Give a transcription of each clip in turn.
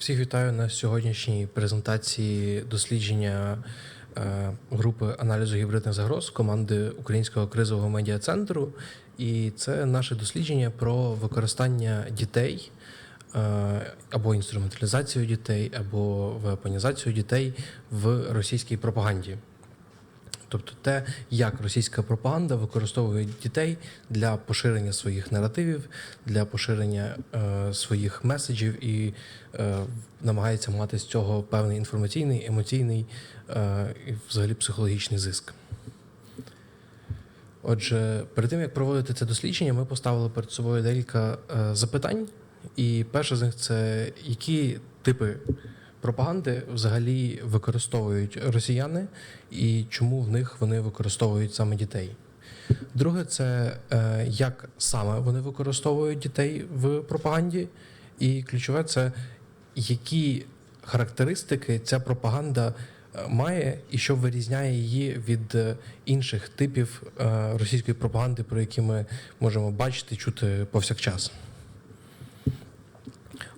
Всіх вітаю на сьогоднішній презентації дослідження е, групи аналізу гібридних загроз команди Українського кризового медіа центру. І це наше дослідження про використання дітей е, або інструменталізацію дітей, або вепонізацію дітей в російській пропаганді. Тобто те, як російська пропаганда використовує дітей для поширення своїх наративів, для поширення е, своїх меседжів і е, намагається мати з цього певний інформаційний, емоційний е, і взагалі психологічний зиск. Отже, перед тим як проводити це дослідження, ми поставили перед собою декілька е, запитань. І перше з них це які типи пропаганди взагалі використовують росіяни, і чому в них вони використовують саме дітей. Друге, це е, як саме вони використовують дітей в пропаганді. І ключове це які характеристики ця пропаганда е, має і що вирізняє її від е, інших типів російської пропаганди, про які ми можемо бачити, чути повсякчас.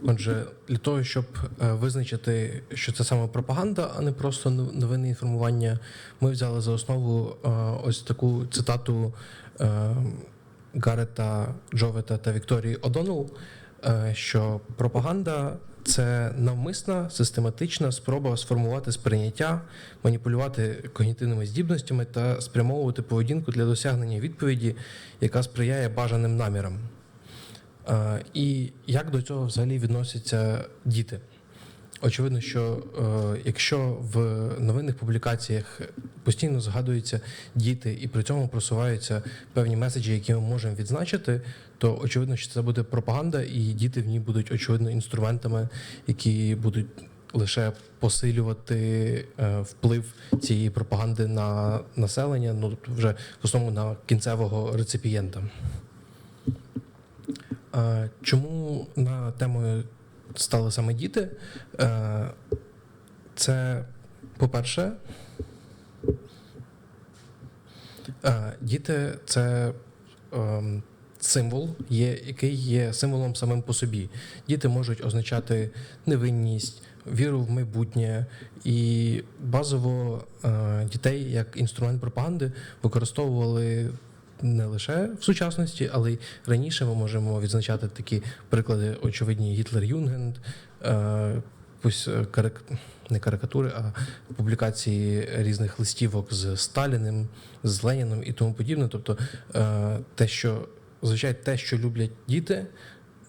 Отже, для того, щоб е, визначити, що це саме пропаганда, а не просто нов- новинне інформування, ми взяли за основу е, ось таку цитату е, Гарета Джовета та Вікторії Одонел, е, що пропаганда це навмисна систематична спроба сформувати сприйняття, маніпулювати когнітивними здібностями та спрямовувати поведінку для досягнення відповіді, яка сприяє бажаним намірам. Е, І як до цього взагалі відносяться діти? Очевидно, що е, якщо в новинних публікаціях постійно згадуються діти і при цьому просуваються певні меседжі, які ми можемо відзначити, то очевидно, що це буде пропаганда, і діти в ній будуть очевидно інструментами, які будуть лише посилювати е, вплив цієї пропаганди на населення, ну вже в основному на кінцевого реципієнта. Чому на темою стали саме діти? Е, Це, по-перше, е, діти це ем, символ, який є символом самим по собі. Діти можуть означати невинність, віру в майбутнє, і базово е, дітей як інструмент пропаганди використовували не лише в сучасності, але й раніше ми можемо відзначати такі приклади, очевидні Гітлер Юнгенд, е, е, не карикатури, а публікації різних листівок з Сталіним, з Леніном і тому подібне. Тобто е, те, що звичайно, те, що люблять діти.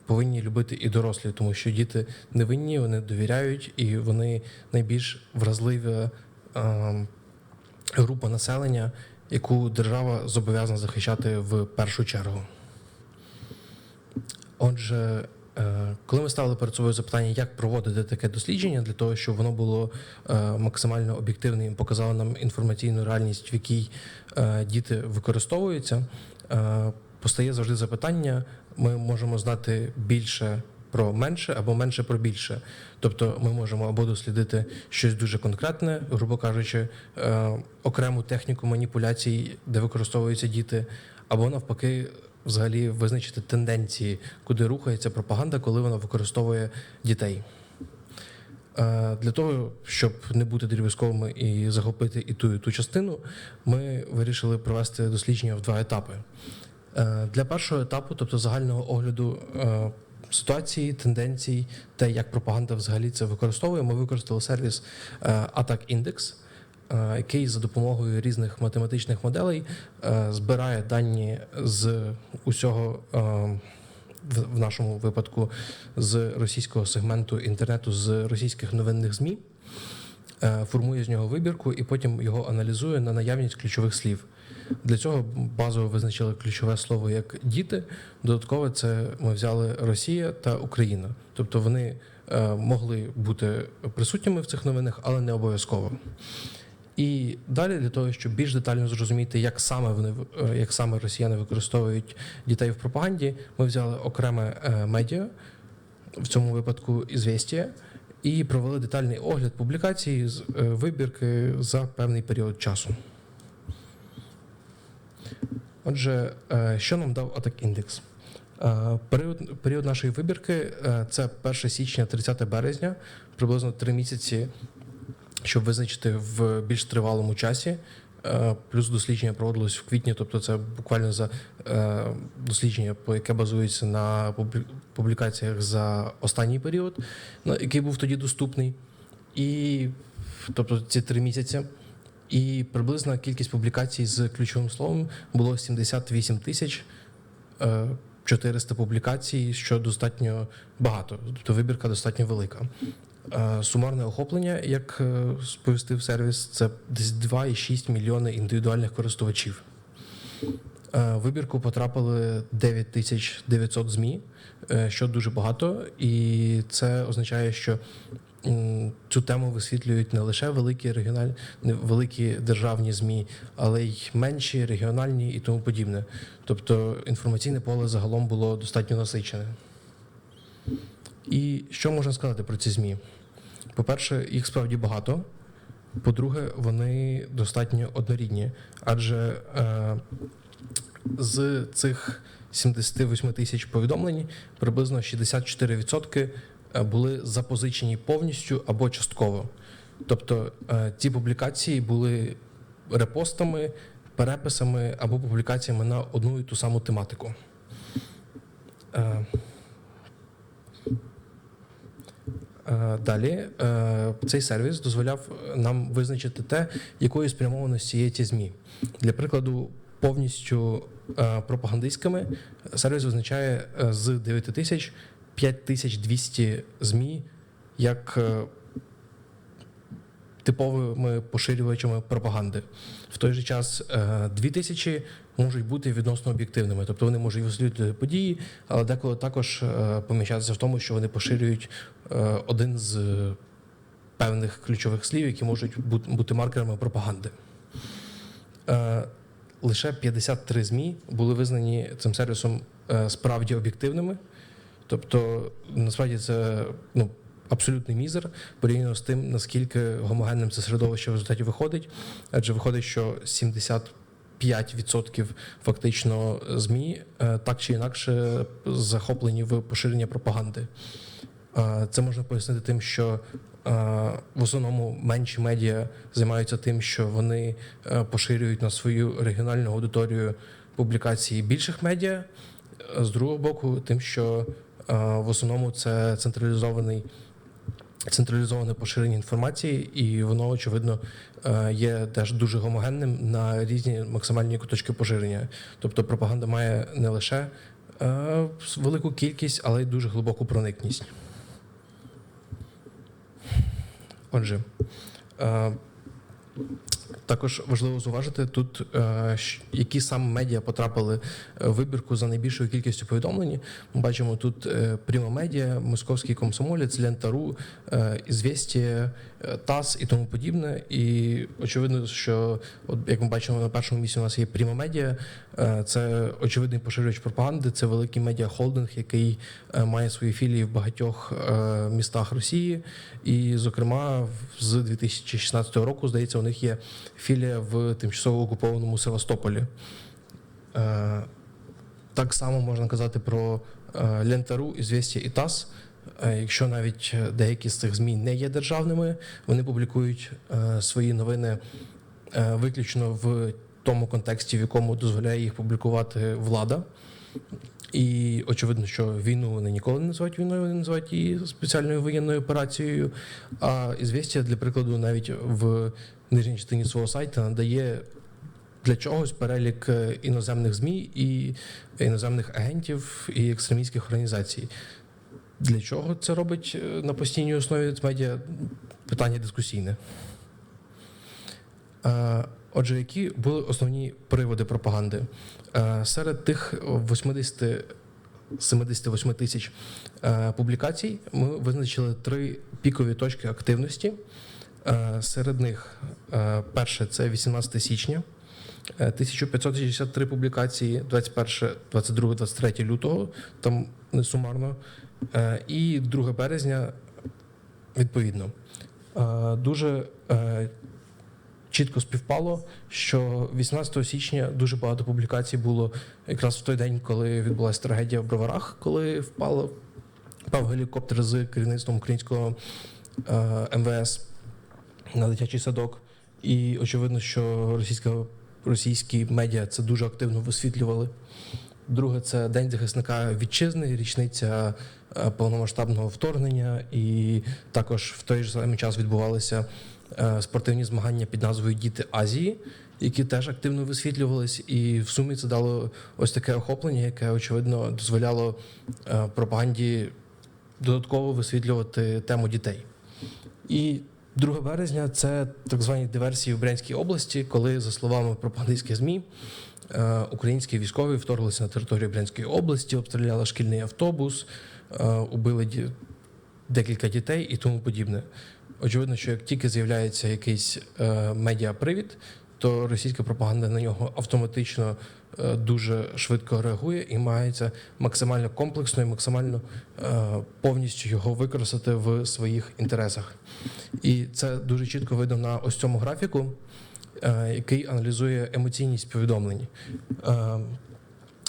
Повинні любити і дорослі, тому що діти невинні, вони довіряють і вони найбільш вразлива е, група населення, яку держава зобов'язана захищати в першу чергу. Отже, е, коли ми ставили перед собою запитання, як проводити таке дослідження, для того, щоб воно було е, максимально об'єктивним і показало нам інформаційну реальність, в якій е, діти використовуються, постає завжди запитання: ми можемо знати більше. Про менше або менше про більше. Тобто ми можемо або дослідити щось дуже конкретне, грубо кажучи, е, окрему техніку маніпуляцій, де використовуються діти, або навпаки, взагалі визначити тенденції, куди рухається пропаганда, коли вона використовує дітей. Е, Для того, щоб не бути дріб'язковими і захопити і ту, і ту частину, ми вирішили провести дослідження в два етапи. Е, Для першого етапу, тобто загального огляду ситуації, тенденцій, те, як пропаганда взагалі це використовує, ми використали сервіс Index, е, який за допомогою різних математичних моделей е, збирає дані з усього. е, в нашому випадку з російського сегменту інтернету з російських новинних ЗМІ, формує з нього вибірку і потім його аналізує на наявність ключових слів. Для цього базово визначили ключове слово як діти. Додатково це ми взяли Росія та Україна. Тобто вони е, могли бути присутніми в цих новинах, але не обов'язково. І далі для того, щоб більш детально зрозуміти, як саме вони е, як саме росіяни використовують дітей в пропаганді, ми взяли окреме е, медіа, в цьому випадку «Ізвєстія», і провели детальний огляд публікації з вибірки за певний період часу. Отже, е, що нам дав Attack Index? Е, Період, період нашої вибірки е, це 1 січня, 30 березня, приблизно три місяці, щоб визначити в більш тривалому часі. Плюс дослідження проводилось в квітні, тобто це буквально за дослідження, яке базується на публікаціях за останній період, який був тоді доступний, і тобто ці три місяці. І приблизна кількість публікацій з ключовим словом було 78 тисяч е, 400 публікацій, що достатньо багато, тобто вибірка достатньо велика. Е, Сумарне охоплення, як е, сповістив сервіс, це десь 2,6 мільйони індивідуальних користувачів. Е, вибірку потрапили 9900 ЗМІ, е, що дуже багато, і це означає, що цю тему висвітлюють не лише великі регіональні, великі державні ЗМІ, але й менші, регіональні і тому подібне. Тобто інформаційне поле загалом було достатньо насичене. І що можна сказати про ці ЗМІ? По-перше, їх справді багато. По-друге, вони достатньо однорідні, адже е, з цих 78 тисяч повідомлень приблизно 64% були запозичені повністю або частково. Тобто е, ці публікації були репостами, переписами або публікаціями на одну і ту саму тематику. Е, Е, Далі е, цей сервіс дозволяв нам визначити те, якої спрямованості є ті ЗМІ. Для прикладу, повністю е, пропагандистськими сервіс визначає е, з 9 тисяч 5200 ЗМІ як е, типовими поширювачами пропаганди. В той же час е, 2000 можуть бути відносно об'єктивними, тобто вони можуть висвітлювати події, але деколи також е, помічатися в тому, що вони поширюють е, один з е, певних ключових слів, які можуть бути маркерами пропаганди. Е, Лише 53 ЗМІ були визнані цим сервісом е, справді об'єктивними. Тобто, насправді це ну, абсолютний мізер порівняно з тим, наскільки гомогенним це середовище в результаті виходить. Адже виходить, що 75% фактично ЗМІ е, так чи інакше захоплені в поширення пропаганди. Е, Це можна пояснити тим, що е, в основному менші медіа займаються тим, що вони поширюють на свою регіональну аудиторію публікації більших медіа. З другого боку, тим, що в основному це централізований. Централізоване поширення інформації, і воно, очевидно, е, є теж дуже гомогенним на різні максимальні точки поширення. Тобто пропаганда має не лише е, велику кількість, але й дуже глибоку проникність. Отже, е, також важливо зауважити тут, е, які саме медіа потрапили е, в вибірку за найбільшою кількістю повідомлень. Ми бачимо тут е, Пріма Медіа, Московський комсомолець, Лента.ру, е, Ізвєстія, е, ТАСС і тому подібне. І очевидно, що от як ми бачимо на першому місці, у нас є Пріма Медіа. Е, Це очевидний поширювач пропаганди. Це великий медіахолдинг, який е, має свої філії в багатьох е, містах Росії. І, зокрема, з 2016 року, здається, у них є філія в тимчасово окупованому Севастополі. Е, Так само можна казати про е, Лентару, Ізвєстя і ТАСС. Е, Якщо навіть е, деякі з цих ЗМІ не є державними, вони публікують е, свої новини виключно в тому контексті, в якому дозволяє їх публікувати влада. І очевидно, що війну вони ніколи не називають війною, вони називають її спеціальною воєнною операцією. А «Ізвєстія», для прикладу, навіть в нижній частині свого сайту надає для чогось перелік іноземних ЗМІ і іноземних агентів і екстремістських організацій. Для чого це робить е, на постійній основі медіа? Питання дискусійне. Е, Отже, які були основні приводи пропаганди? Е, Серед тих 80 78 тисяч публікацій ми визначили три пікові точки активності. Серед них перше це 18 січня, е, 1563 публікації, 21, 22, 23 лютого, там не сумарно, і 2 березня відповідно. Е, Дуже е, чітко співпало, що 18 січня дуже багато публікацій було якраз в той день, коли відбулася трагедія в Броварах, коли впало впав гелікоптер з керівництвом українського е, МВС на дитячий садок. І очевидно, що російська, російські медіа це дуже активно висвітлювали. Друге, це День захисника вітчизни, річниця е, повномасштабного вторгнення, і також в той же самий час відбувалися е, спортивні змагання під назвою Діти Азії, які теж активно висвітлювались. І в сумі це дало ось таке охоплення, яке очевидно дозволяло е, пропаганді додатково висвітлювати тему дітей. І 2 березня це так звані диверсії в Брянській області, коли, за словами пропагандистських ЗМІ, е, українські військові вторглися на територію Брянської області, обстріляли шкільний автобус, е, убили декілька дітей і тому подібне. Очевидно, що як тільки з'являється якийсь е, медіапривід, то російська пропаганда на нього автоматично е, дуже швидко реагує і мається максимально комплексно і максимально е, повністю його використати в своїх інтересах. І це дуже чітко видно на ось цьому графіку, е, який аналізує емоційність повідомлень.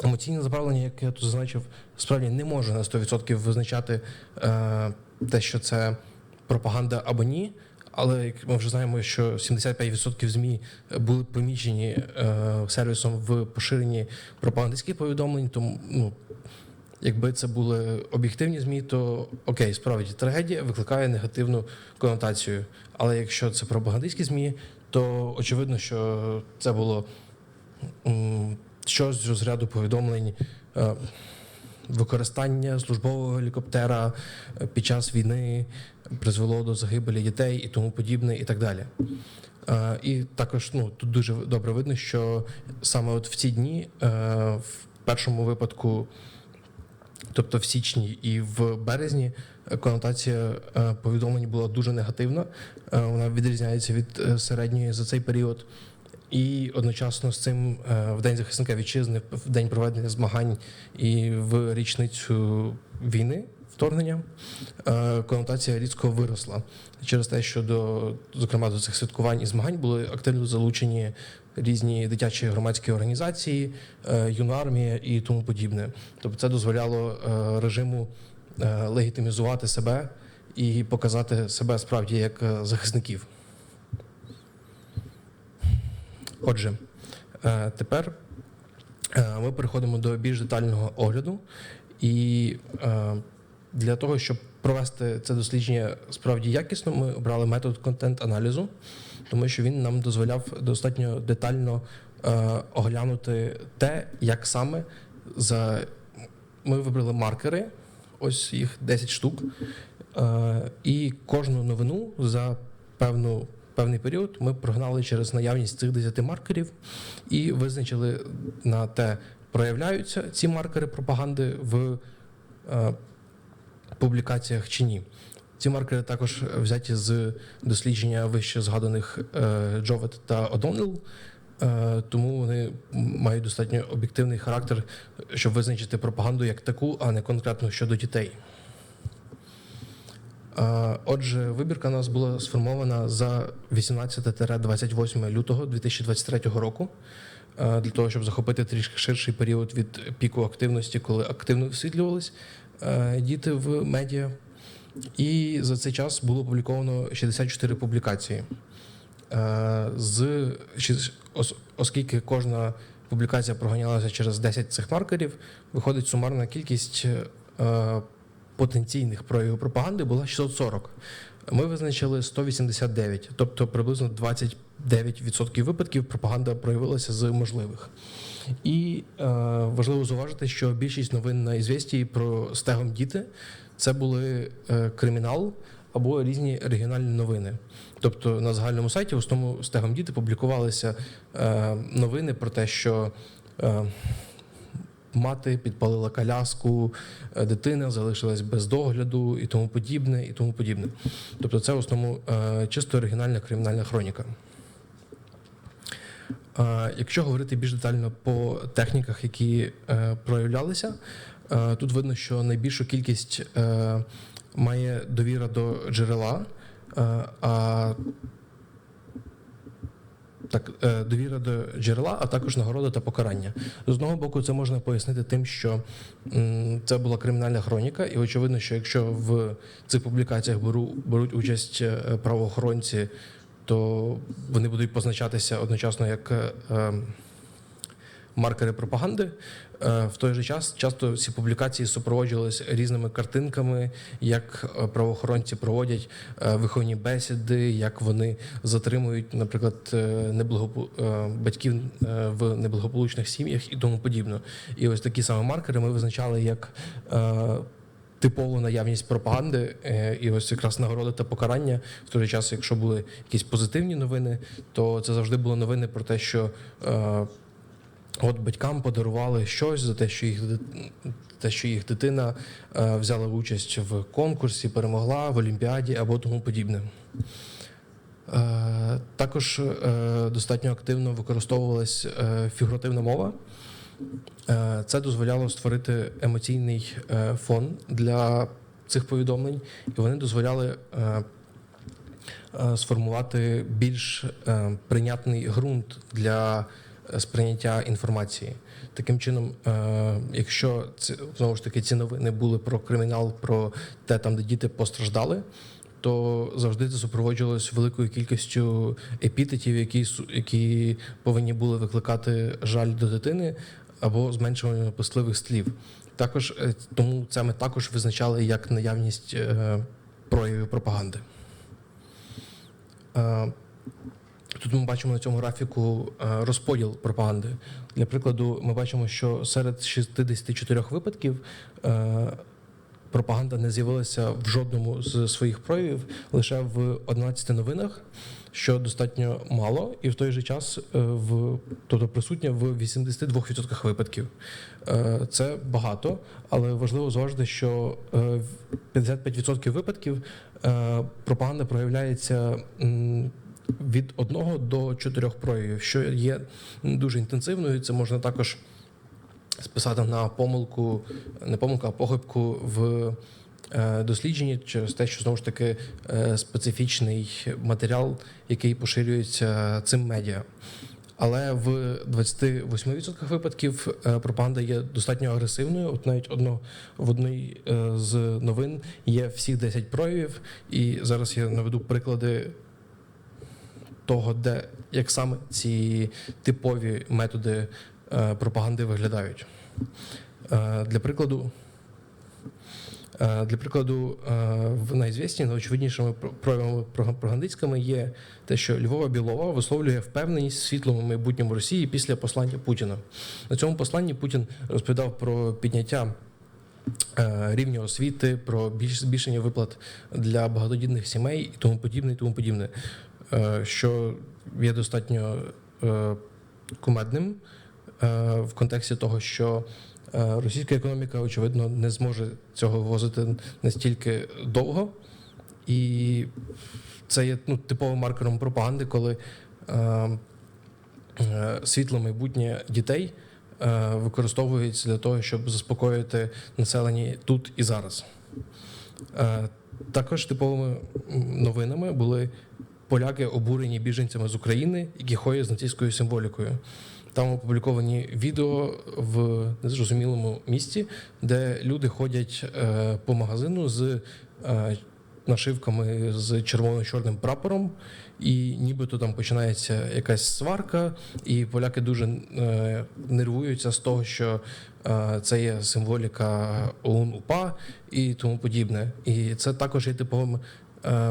Емоційне заправлення, як я тут зазначив, справді не може на 100% визначати те, що це пропаганда або ні. Але як ми вже знаємо, що 75% ЗМІ були помічені е, сервісом в поширенні пропагандистських повідомлень, тому ну, якби це були об'єктивні ЗМІ, то окей, справді трагедія викликає негативну конотацію. Але якщо це пропагандистські ЗМІ, то очевидно, що це було щось з розряду повідомлень. е, Використання службового гелікоптера е, під час війни призвело до загибелі дітей і тому подібне, і так далі. Е, І також ну, тут дуже добре видно, що саме от в ці дні, е, в першому випадку, тобто в січні і в березні, конотація е, повідомлень була дуже негативна. Вона відрізняється від середньої за цей період. І одночасно з цим в День захисника вітчизни, в день проведення змагань і в річницю війни, вторгнення, е, конотація різко виросла через те, що до, зокрема, до цих святкувань і змагань були активно залучені різні дитячі громадські організації, е, юна армія і тому подібне. Тобто це дозволяло е, режиму легітимізувати себе і показати себе справді як захисників. Отже, тепер ми переходимо до більш детального огляду. І для того, щоб провести це дослідження справді якісно, ми обрали метод контент-аналізу, тому що він нам дозволяв достатньо детально е, оглянути те, як саме за ми вибрали маркери, ось їх 10 штук, е, і кожну новину за певну. Певний період ми прогнали через наявність цих 10 маркерів і визначили на те, проявляються ці маркери пропаганди в е, публікаціях чи ні. Ці маркери також взяті з дослідження вище згаданих е, Джовет та Одонел, е, тому вони мають достатньо об'єктивний характер, щоб визначити пропаганду як таку, а не конкретно щодо дітей. Е, Отже, вибірка у нас була сформована за 18-28 лютого 2023 року для того, щоб захопити трішки ширший період від піку активності, коли активно висвітлювались діти в медіа. І за цей час було опубліковано 64 публікації. Е, З, оскільки кожна публікація проганялася через 10 цих маркерів, виходить сумарна кількість е, потенційних проявів пропаганди була 640. Ми визначили 189, тобто приблизно 29% випадків пропаганда проявилася з можливих. І е, важливо зауважити, що більшість новин на «Ізвєстії» про стегом діти це були е, кримінал або різні регіональні новини. Тобто на загальному сайті в основному стегом діти публікувалися е, новини про те, що е, мати підпалила коляску, е, дитина залишилась без догляду і тому подібне, і тому подібне. Тобто, це в основному е, чисто оригінальна кримінальна хроніка. Якщо говорити більш детально по техніках, які е, проявлялися, е, тут видно, що найбільшу кількість е, має довіра до джерела, а так, довіра до джерела, а також нагорода та покарання. З одного боку, це можна пояснити тим, що це була кримінальна хроніка, і очевидно, що якщо в цих публікаціях беру, беруть участь правоохоронці, то вони будуть позначатися одночасно як. е, е, маркери пропаганди. Е, В той же час часто ці публікації супроводжувалися різними картинками, як е, правоохоронці проводять виховні бесіди, як вони затримують, наприклад, неблагопу... батьків в неблагополучних сім'ях і тому подібне. І ось такі саме маркери ми визначали як. Типову наявність пропаганди, е, і ось якраз нагороди та покарання. В той же час, якщо були якісь позитивні новини, то це завжди були новини про те, що е, От батькам подарували щось за те, що їх те, що їх дитина е, взяла участь в конкурсі, перемогла в Олімпіаді або тому подібне. Також достатньо активно використовувалась фігуративна мова. Е, це дозволяло створити емоційний е, фон для цих повідомлень, і вони дозволяли е, сформувати більш прийнятний ґрунт для сприйняття інформації. Таким чином, якщо це знову ж таки ці новини були про кримінал, про те, там де діти постраждали. То завжди це супроводжувалось великою кількістю епітетів, які, які повинні були викликати жаль до дитини або зменшування писливих слів. Також е, тому це ми також визначали як наявність е, проявів пропаганди. Е, Тут ми бачимо на цьому графіку розподіл пропаганди. Для прикладу, ми бачимо, що серед 64 випадків пропаганда не з'явилася в жодному з своїх проявів, лише в 11 новинах, що достатньо мало, і в той же час е, в тобто присутня в 82% випадків. Е, Це багато, але важливо зважити, що е, в 55% випадків пропаганда проявляється. від одного до чотирьох проявів, що є дуже інтенсивною. Це можна також списати на помилку, не помилку, а похибку в е, дослідженні через те, що знову ж таки е, специфічний матеріал, який поширюється цим медіа. Але в 28% випадків е, пропаганда є достатньо агресивною. От навіть одно в одній з новин є всі 10 проявів, і зараз я наведу приклади того, де як саме ці типові методи пропаганди виглядають. Е, Для прикладу, е, для прикладу, е, в найзвісні, найочевиднішими проявами пропагандистськими є те, що Львова Білова висловлює впевненість в світлому майбутньому Росії після послання Путіна. На цьому посланні Путін розповідав про підняття е, рівня освіти, про більш збільшення виплат для багатодітних сімей і тому подібне, і тому подібне, Е, що є достатньо е, кумедним е, в контексті того, що е, російська економіка, очевидно, не зможе цього вивозити настільки довго, і це є ну, типовим маркером пропаганди, коли е, е, світло майбутнє дітей е, використовується для того, щоб заспокоїти населення тут і зараз. Е, Також типовими новинами були поляки, обурені біженцями з України, які ходять з нацистською символікою. Там опубліковані відео в незрозумілому місці, де люди ходять е, по магазину з е, нашивками з червоно-чорним прапором, і нібито там починається якась сварка, і поляки дуже е, нервуються з того, що це є символіка ОУН УПА і тому подібне. І це також є типовим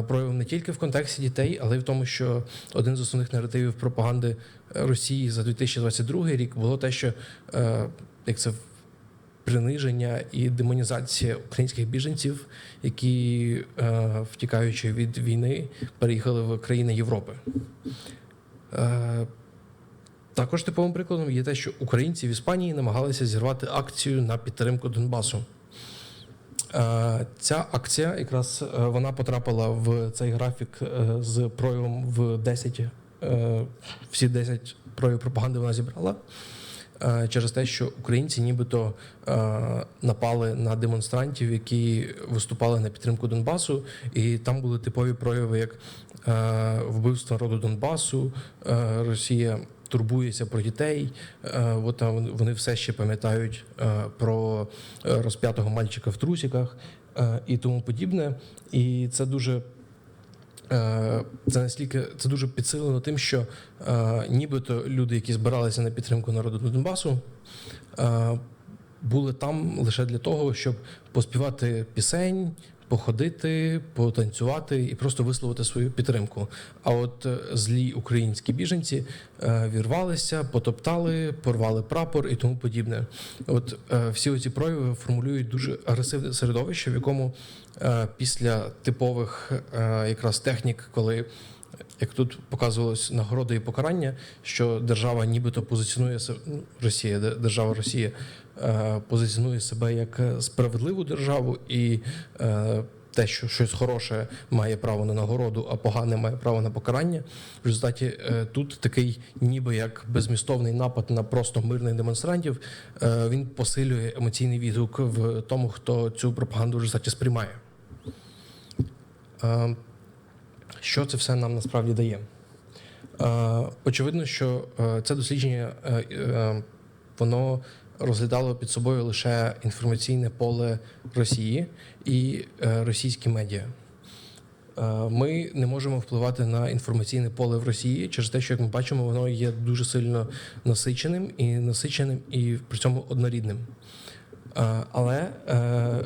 проявом не тільки в контексті дітей, але й в тому, що один з основних наративів пропаганди Росії за 2022 рік було те, що е, як це приниження і демонізація українських біженців, які, е, втікаючи від війни, переїхали в країни Європи. Е, також типовим прикладом є те, що українці в Іспанії намагалися зірвати акцію на підтримку Донбасу. Ця акція, якраз вона потрапила в цей графік з проявом в 10, е, всі 10 проявів пропаганди вона зібрала. е, через те, що українці нібито е, напали на демонстрантів, які виступали на підтримку Донбасу, і там були типові прояви, як е, вбивство народу Донбасу, е, Росія. Турбується про дітей, Е, от вони все ще пам'ятають е, про е, розп'ятого мальчика в трусіках е, і тому подібне. І це дуже Е, Це настільки це дуже підсилено тим, що е, нібито люди, які збиралися на підтримку народу Донбасу, е, були там лише для того, щоб поспівати пісень, походити, потанцювати і просто висловити свою підтримку. А от е, злі українські біженці е, вірвалися, потоптали, порвали прапор і тому подібне. От е, всі ці прояви формулюють дуже агресивне середовище, в якому після типових якраз технік, коли як тут показувалось нагороди і покарання, що держава нібито позиціонує ну, Росія, де- держава Росія е, позиціонує себе як е, справедливу державу, і е, те, що щось хороше має право на нагороду, а погане має право на покарання. В результаті тут такий, ніби як безмістовний напад на просто мирних демонстрантів, він посилює емоційний відгук в тому, хто цю пропаганду в результаті сприймає. Що це все нам насправді дає? Е, Очевидно, що е, це дослідження е, воно розглядало під собою лише інформаційне поле Росії і російські медіа. Ми не можемо впливати на інформаційне поле в Росії через те, що як ми бачимо, воно є дуже сильно насиченим і насиченим, і при цьому однорідним. Але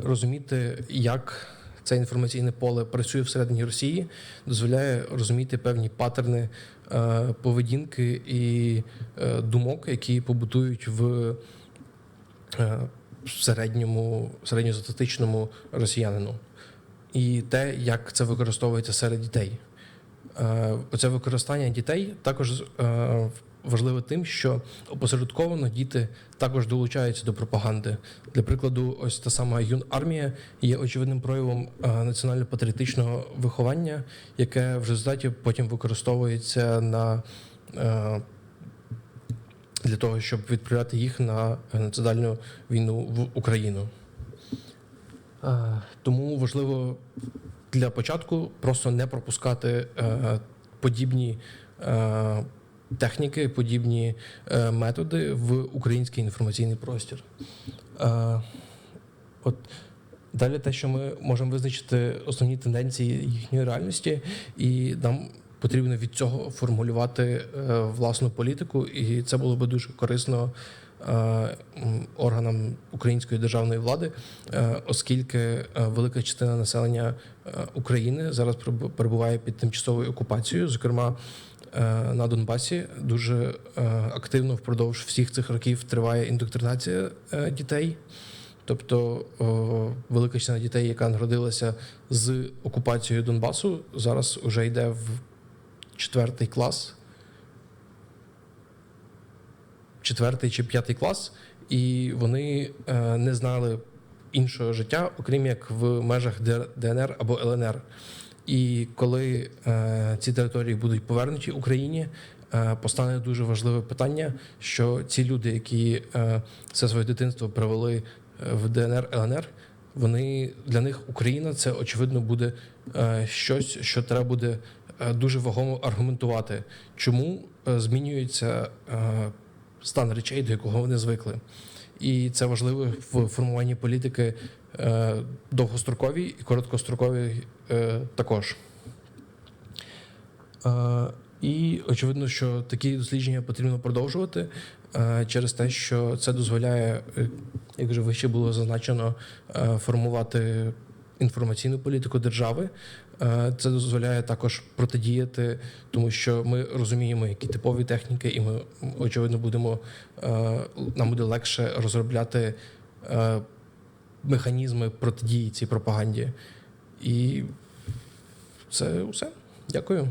розуміти, як це інформаційне поле працює всередині Росії, дозволяє розуміти певні паттерни е, поведінки і е, думок, які побутують в е, середньому, середньостатистичному росіянину, і те, як це використовується серед дітей. Оце використання дітей також важливе тим, що опосередковано діти також долучаються до пропаганди. Для прикладу, ось та сама юнармія є очевидним проявом е, національно-патріотичного виховання, яке в результаті потім використовується на е, для того, щоб відправляти їх на національну війну в Україну. Е, Тому важливо для початку просто не пропускати подібні техніки, подібні е, методи в український інформаційний простір. Е, от далі те, що ми можемо визначити основні тенденції їхньої реальності, і нам потрібно від цього формулювати е, власну політику, і це було би дуже корисно органам української державної влади, оскільки велика частина населення України зараз перебу- перебуває під тимчасовою окупацією, зокрема. Е, На Донбасі дуже е, активно впродовж всіх цих років триває індоктринація е, дітей. Тобто велика частина дітей, яка народилася з окупацією Донбасу, зараз вже йде в четвертий клас, четвертий чи п'ятий клас, і вони не знали іншого життя, окрім як в межах ДНР або ЛНР. І коли е, ці території будуть повернуті Україні, е, постане дуже важливе питання, що ці люди, які е, все своє дитинство провели е, в ДНР ЛНР, вони для них Україна це очевидно буде е, щось, що треба буде е, дуже вагомо аргументувати, чому е, змінюється е, стан речей, до якого вони звикли. І це важливо в формуванні політики довгостроковій і короткостроковій е, також. Е, І очевидно, що такі дослідження потрібно продовжувати е, через те, що це дозволяє, е, як вже вище було зазначено, е, формувати інформаційну політику держави. Е, Це дозволяє також протидіяти, тому що ми розуміємо, які типові техніки, і ми очевидно будемо е, нам буде легше розробляти е, механізми протидії цій пропаганді. І це все. Дякую.